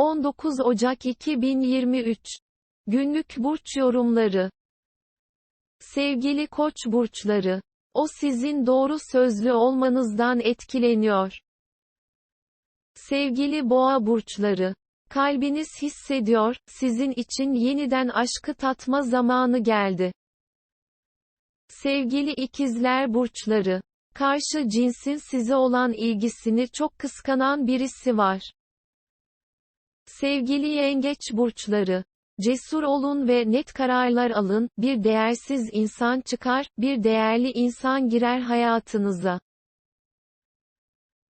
19 Ocak 2023 Günlük burç yorumları Sevgili Koç burçları, o sizin doğru sözlü olmanızdan etkileniyor. Sevgili Boğa burçları, kalbiniz hissediyor, sizin için yeniden aşkı tatma zamanı geldi. Sevgili ikizler burçları, karşı cinsin size olan ilgisini çok kıskanan birisi var. Sevgili yengeç burçları, cesur olun ve net kararlar alın, bir değersiz insan çıkar, bir değerli insan girer hayatınıza.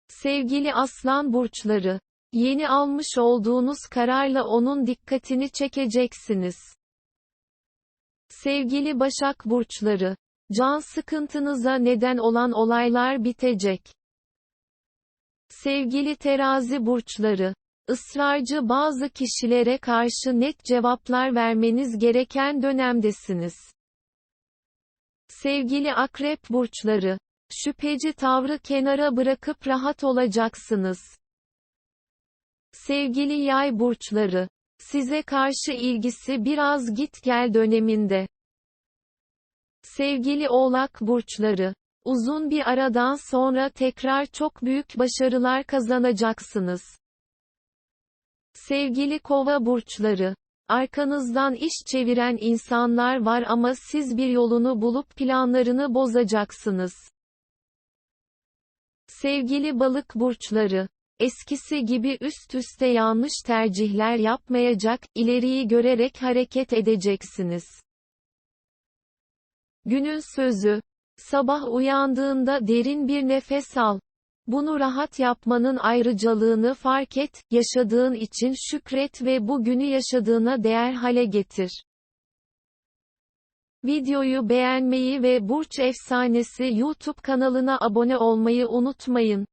Sevgili aslan burçları, yeni almış olduğunuz kararla onun dikkatini çekeceksiniz. Sevgili başak burçları, can sıkıntınıza neden olan olaylar bitecek. Sevgili terazi burçları, ısrarcı bazı kişilere karşı net cevaplar vermeniz gereken dönemdesiniz. Sevgili akrep burçları, şüpheci tavrı kenara bırakıp rahat olacaksınız. Sevgili yay burçları, size karşı ilgisi biraz git gel döneminde. Sevgili oğlak burçları, uzun bir aradan sonra tekrar çok büyük başarılar kazanacaksınız. Sevgili kova burçları, arkanızdan iş çeviren insanlar var ama siz bir yolunu bulup planlarını bozacaksınız. Sevgili balık burçları, eskisi gibi üst üste yanlış tercihler yapmayacak, ileriyi görerek hareket edeceksiniz. Günün sözü, sabah uyandığında derin bir nefes al. Bunu rahat yapmanın ayrıcalığını fark et, yaşadığın için şükret ve bu günü yaşadığına değer hale getir. Videoyu beğenmeyi ve Burç Efsanesi YouTube kanalına abone olmayı unutmayın.